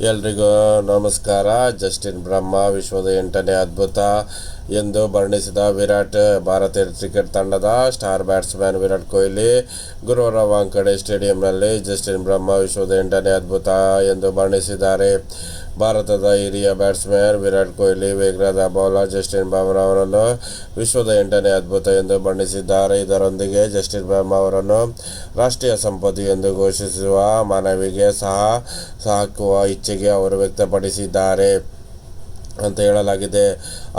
ಎಲ್ರಿಗೂ ನಮಸ್ಕಾರ. ಜಸ್ಟಿನ್ ಬ್ರಹ್ಮ ವಿಶ್ವದ ಎಂಟನೇ ಅದ್ಭುತ ಎಂದು ಬಣ್ಣಿಸಿದ ವಿರಾಟ್, ಭಾರತೀಯ ಕ್ರಿಕೆಟ್ ತಂಡದ ಸ್ಟಾರ್ ಬ್ಯಾಟ್ಸ್ಮನ್ ವಿರಾಟ್ ಕೊಹ್ಲಿ ಗುರುವಾರ ವಾಂಕಡೆ ಸ್ಟೇಡಿಯಂನಲ್ಲಿ ಜಸ್ಟಿನ್ ಬ್ರಹ್ಮ ವಿಶ್ವದ ಎಂಟನೇ ಅದ್ಭುತ ಎಂದು ಬಣ್ಣಿಸಿದ್ದಾರೆ ಭಾರತದ ಹಿರಿಯ ಬ್ಯಾಟ್ಸ್ಮನ್ ವಿರಾಟ್ ಕೊಹ್ಲಿ ವೇಗದ ಬೌಲರ್ ಜಸ್ಟಿನ್ ಬ್ರಹ್ಮ ಅವರನ್ನು ವಿಶ್ವದ ಎಂಟನೇ ಅದ್ಭುತ ಎಂದು ಬಣ್ಣಿಸಿದ್ದಾರೆ ಇದರೊಂದಿಗೆ ಜಸ್ಟಿನ್ ಬ್ರಹ್ಮ ಅವರನ್ನು ರಾಷ್ಟ್ರೀಯ ಸಂಪತ್ತು ಎಂದು ಘೋಷಿಸುವ ಮನವಿಗೆ ಸಹ ಸಾಕುವ ಇಚ್ಛೆಗೆ ಅವರು ವ್ಯಕ್ತಪಡಿಸಿದ್ದಾರೆ. ಅಂತ ಹೇಳಲಾಗಿದೆ.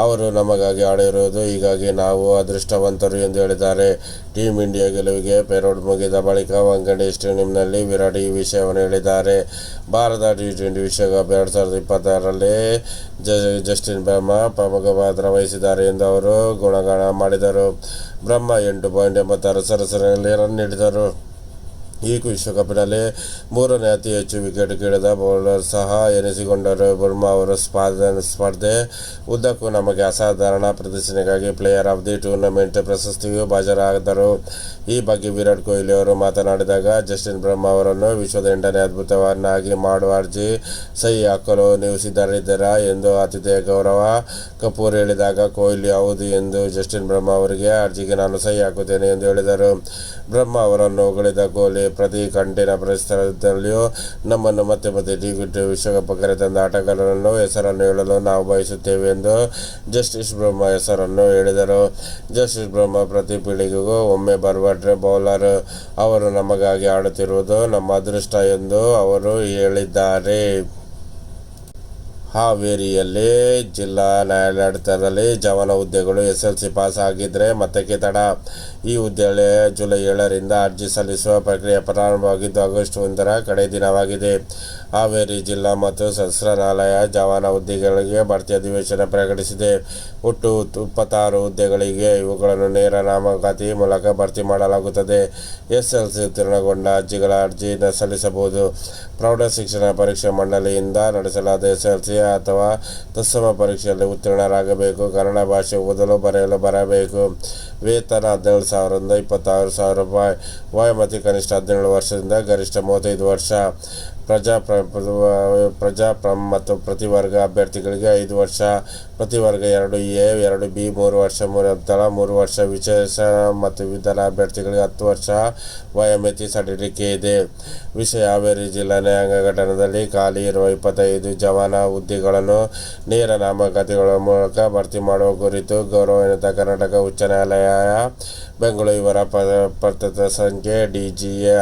ಅವರು ನಮಗಾಗಿ ಆಡಿರುವುದು ಹೀಗಾಗಿ ನಾವು ಅದೃಷ್ಟವಂತರು ಎಂದು ಹೇಳಿದ್ದಾರೆ. ಟೀಮ್ ಇಂಡಿಯಾ ಗೆಲುವಿಗೆ ಪೆರೋಡ್ ಮುಗಿದ ಬಳಿಕ ವಂಗಡಿ ಸ್ಟೇಡಿಯಂನಲ್ಲಿ ವಿರಾಟ್ ಈ ವಿಷಯವನ್ನು ಹೇಳಿದ್ದಾರೆ. ಭಾರತ ಟಿ ಟ್ವೆಂಟಿ ವಿಶ್ವಕಪ್ ಎರಡು ಸಾವಿರದ ಇಪ್ಪತ್ತಾರರಲ್ಲಿ ಜಸ್ಟಿನ್ ಬ್ರಹ್ಮ ಪ್ರಮುಖ ಪಾತ್ರ ವಹಿಸಿದ್ದಾರೆ ಎಂದು ಅವರು ಗುಣಗಾನ ಮಾಡಿದರು. ಬ್ರಹ್ಮ ಎಂಟು ಪಾಯಿಂಟ್ ಎಂಬತ್ತಾರು ಸರಸರಲ್ಲಿ ರನ್ ನೀಡಿದರು. ಈ ವಿಶ್ವಕಪ್ನಲ್ಲಿ ಮೂರನೇ ಅತಿ ಹೆಚ್ಚು ವಿಕೆಟ್ ಗಿಡದ ಬೌಲರ್ ಸಹ ಎನಿಸಿಕೊಂಡರು. ಬುರ್ಮಾ ಅವರ ಸ್ಪರ್ಧೆ ಸ್ಪರ್ಧೆ ಉದ್ದಕ್ಕೂ ನಮಗೆ ಅಸಾಧಾರಣ ಪ್ರದರ್ಶನಕ್ಕಾಗಿ ಪ್ಲೇಯರ್ ಆಫ್ ದಿ ಟೂರ್ನಮೆಂಟ್ ಪ್ರಶಸ್ತಿಗೂ ಹಾಜರಾದರು. ಈ ಬಗ್ಗೆ ವಿರಾಟ್ ಕೊಹ್ಲಿ ಅವರು ಮಾತನಾಡಿದಾಗ, ಜಸ್ಟಿನ್ ಬ್ರಹ್ಮ ಅವರನ್ನು ವಿಶ್ವದ ಎಂಟನೇ ಅದ್ಭುತವನ್ನಾಗಿ ಮಾಡುವ ಅರ್ಜಿ ಸಹಿ ಹಾಕಲು ನೀವು ಸಿದ್ಧರಿದ್ದೀರಾ ಎಂದು ಆತಿಥೇಯ ಗೌರವ ಕಪೂರ್ ಹೇಳಿದಾಗ, ಕೊಹ್ಲಿ ಹೌದು ಎಂದು ಜಸ್ಟಿನ್ ಬ್ರಹ್ಮ ಅವರಿಗೆ ಅರ್ಜಿಗೆ ನಾನು ಸಹಿ ಹಾಕುತ್ತೇನೆ ಎಂದು ಹೇಳಿದರು. ಬ್ರಹ್ಮ ಅವರನ್ನು ಹೊಗಳಿದ ಕೊಹ್ಲಿ ಪ್ರತಿ ಕಂಠಿನ ಪರಿಸರದಲ್ಲಿಯೂ ನಮ್ಮನ್ನು ಮತ್ತೆ ಮತ್ತೆ ಟಿ ವಿಶ್ವಕಪ್ ಕರೆತಂದ ಆಟಗಾರರನ್ನು ಹೆಸರನ್ನು ಹೇಳಲು ನಾವು ಬಯಸುತ್ತೇವೆ ಎಂದು ಜಸ್ಟಿಸ್ ಬ್ರಹ್ಮ ಹೆಸರನ್ನು ಹೇಳಿದರು. ಜಸ್ಟಿಸ್ ಬ್ರಹ್ಮ ಪ್ರತಿ ಪೀಳಿಗೆಗೂ ಒಮ್ಮೆ ಬರುವ ಬೌಲರ್ ಅವರು ನಮಗಾಗಿ ಆಡುತ್ತಿರುವುದು ನಮ್ಮ ಅದೃಷ್ಟ ಎಂದು ಅವರು ಹೇಳಿದ್ದಾರೆ. ಹಾವೇರಿಯಲ್ಲಿ ಜಿಲ್ಲಾ ನ್ಯಾಯಾಲಯದಲ್ಲಿ ಜವಾನ ಹುದ್ದೆಗಳು ಎಸ್ ಎಲ್ ಸಿ ಪಾಸ್ ಆಗಿದ್ದರೆ ಮತಕ್ಕೆ ತಡ ಈ ಹುದ್ದೆಯಲ್ಲಿ ಜುಲೈ ಏಳರಿಂದ ಅರ್ಜಿ ಸಲ್ಲಿಸುವ ಪ್ರಕ್ರಿಯೆ ಪ್ರಾರಂಭವಾಗಿದ್ದು ಆಗಸ್ಟ್ ಒಂದರ ಕಡೆ ದಿನವಾಗಿದೆ. ಹಾವೇರಿ ಜಿಲ್ಲಾ ಮತ್ತು ಸಹಸ್ರನಾಲಯ ಜವಾನ ಹುದ್ದೆಗಳಿಗೆ ಭರ್ತಿ ಅಧಿವೇಶನ ಪ್ರಕಟಿಸಿದೆ. ಒಟ್ಟು ಇಪ್ಪತ್ತಾರು ಹುದ್ದೆಗಳಿಗೆ ಇವುಗಳನ್ನು ನೇರ ನಾಮಕಾತಿ ಮೂಲಕ ಭರ್ತಿ ಮಾಡಲಾಗುತ್ತದೆ. ಎಸ್ ಎಲ್ ಸಿ ಉತ್ತೀರ್ಣಗೊಂಡ ಅರ್ಜಿಗಳ ಅರ್ಜಿ ಸಲ್ಲಿಸಬಹುದು. ಪ್ರೌಢ ಶಿಕ್ಷಣ ಪರೀಕ್ಷಾ ಮಂಡಳಿಯಿಂದ ನಡೆಸಲಾದ ಎಸ್ ಎಲ್ ಸಿ ಅಥವಾ ತತ್ಸಮ ಪರೀಕ್ಷೆಯಲ್ಲಿ ಉತ್ತೀರ್ಣರಾಗಬೇಕು. ಕನ್ನಡ ಭಾಷೆ ಓದಲು ಬರೆಯಲು ಬರಬೇಕು. ವೇತನ ಹದಿನೇಳು ಸಾವಿರದಿಂದ ಇಪ್ಪತ್ತಾರು ಸಾವಿರ ರೂಪಾಯಿ. ವಯೋಮತಿ ಕನಿಷ್ಠ ಹದಿನೇಳು ವರ್ಷದಿಂದ ಗರಿಷ್ಠ ಮೂವತ್ತೈದು ವರ್ಷ. ಪ್ರಜಾ ಪ್ರಜಾ ಮತ್ತು ಪ್ರತಿವರ್ಗ ಅಭ್ಯರ್ಥಿಗಳಿಗೆ ಐದು ವರ್ಷ ಪ್ರತಿವರ್ಗ ಎರಡು ಎ, ಎರಡು ಬಿ, ಮೂರು ವರ್ಷ, ಮೂರು ತಳ ಮೂರು ವರ್ಷ ವಿಶೇಷ, ಮತ್ತು ವಿಧಾನ ಅಭ್ಯರ್ಥಿಗಳಿಗೆ ಹತ್ತು ವರ್ಷ ವಯೋಮಿತಿ ಸಡಿಲಿಕೆ ಇದೆ. ವಿಷಯ ಹಾವೇರಿ ಜಿಲ್ಲಾ ನ್ಯಾಯಾಂಗ ಘಟನದಲ್ಲಿ ಖಾಲಿ ಇರುವ ಇಪ್ಪತ್ತೈದು ಜವಾನ ಹುದ್ದೆಗಳನ್ನು ನೇರ ನಾಮಕಾತಿಗಳ ಮೂಲಕ ಭರ್ತಿ ಮಾಡುವ ಕುರಿತು ಗೌರವಾನ್ವಿತ ಕರ್ನಾಟಕ ಉಚ್ಚ ನ್ಯಾಯಾಲಯ, ಬೆಂಗಳೂರು ಇವರ ಪತ್ರದ ಸಂಖ್ಯೆ, ಡಿ ಜಿ ಎ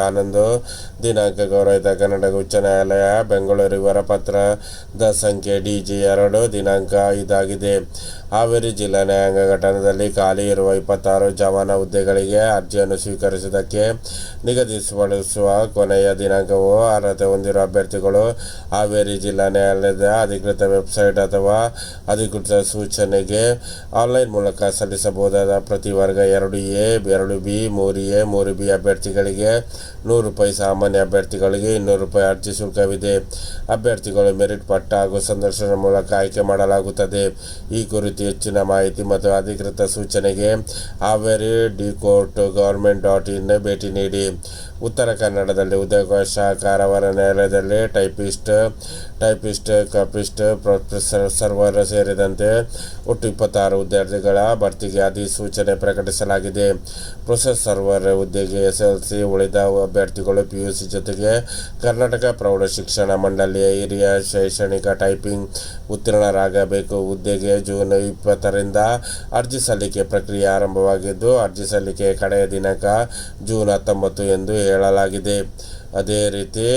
ದಿನಾಂಕ ಗೌರವಿತ ಕರ್ನಾಟಕ ಉಚ್ಚ ನ್ಯಾಯಾಲಯ, ಬೆಂಗಳೂರು ಇವರ ಪತ್ರದ ಸಂಖ್ಯೆ ಡಿ ಜಿ ಎರಡು ದಿನಾಂಕ ಇದಾಗಿದೆ. ಹಾವೇರಿ ಜಿಲ್ಲಾ ನ್ಯಾಯಾಂಗ ಘಟನದಲ್ಲಿ ಖಾಲಿ ಇರುವ ಇಪ್ಪತ್ತಾರು ಜವಾನ ಹುದ್ದೆಗಳಿಗೆ ಅರ್ಜಿಯನ್ನು ಸ್ವೀಕರಿಸುವುದಕ್ಕೆ ನಿಗದಿಪಡಿಸುವ ಕೊನೆಯ ದಿನಾಂಕವು ಅರ್ಹತೆ ಹೊಂದಿರುವ ಅಭ್ಯರ್ಥಿಗಳು ಹಾವೇರಿ ಜಿಲ್ಲಾ ನ್ಯಾಯಾಲಯದ ಅಧಿಕೃತ ವೆಬ್ಸೈಟ್ ಅಥವಾ ಅಧಿಕೃತ ಸೂಚನೆಗೆ ಆನ್ಲೈನ್ ಮೂಲಕ ಸಲ್ಲಿಸಬಹುದಾದ ಪ್ರತಿ ವರ್ಗ ಎರಡು ಎ, ಎರಡು ಬಿ, ಮೂರು ಎ, ಮೂರು ಬಿ ಅಭ್ಯರ್ಥಿಗಳಿಗೆ ನೂರು ರೂಪಾಯಿ ಸಾಮಾನ್ಯ ಅಭ್ಯರ್ಥಿಗಳಿಗೆ ಇನ್ನೂರು ರೂಪಾಯಿ ಅರ್ಜಿ ಶುಲ್ಕವಿದೆ. ಅಭ್ಯರ್ಥಿಗಳು ಮೆರಿಟ್ ಪಟ್ಟ ಹಾಗೂ ಸಂದರ್ಶನ ಮೂಲಕ ಆಯ್ಕೆ ಮಾಡಲಾಗುತ್ತದೆ. ಈ ಕುರಿತು ಹೆಚ್ಚಿನ ಮಾಹಿತಿ ಮತ್ತು ಅಧಿಕೃತ ಸೂಚನೆಗೆ Haveri D court government dot in ಭೇಟಿ ನೀಡಿ. ಉತ್ತರ ಕನ್ನಡದಲ್ಲಿ ಉದ್ಯೋಗ ಕಾರವಾರ ನ್ಯಾಯಾಲಯದಲ್ಲಿ typist typist, copyist, professor, server ಸೇರಿದಂತೆ ಒಟ್ಟು ಇಪ್ಪತ್ತಾರು ವಿದ್ಯಾರ್ಥಿಗಳ ಭರ್ತಿಗೆ ಅಧಿಸೂಚನೆ ಪ್ರಕಟಿಸಲಾಗಿದೆ. ಪ್ರೊಸೆಸ್ ಸರ್ವರ್ ಹುದ್ದೆಗೆ ಎಸ್ ಎಲ್ ಸಿ ಉಳಿದ ಅಭ್ಯರ್ಥಿಗಳು ಪಿ ಯು ಸಿ ಜೊತೆಗೆ ಕರ್ನಾಟಕ ಪ್ರೌಢ ಶಿಕ್ಷಣ ಮಂಡಳಿಯ ಹಿರಿಯ ಶೈಕ್ಷಣಿಕ ಟೈಪಿಂಗ್ ಉತ್ತೀರ್ಣರಾಗಬೇಕು. ಹುದ್ದೆಗೆ ಜೂನ್ ಇಪ್ಪತ್ತರಿಂದ ಅರ್ಜಿ ಸಲ್ಲಿಕೆ ಪ್ರಕ್ರಿಯೆ ಆರಂಭವಾಗಿದ್ದು, ಅರ್ಜಿ ಸಲ್ಲಿಕೆ ಕಡೆಯ ದಿನಾಂಕ ಜೂನ್ ಹತ್ತೊಂಬತ್ತು ಎಂದು ಹೇಳಲಾಗಿದೆ. ಅದೇ ರೀತಿ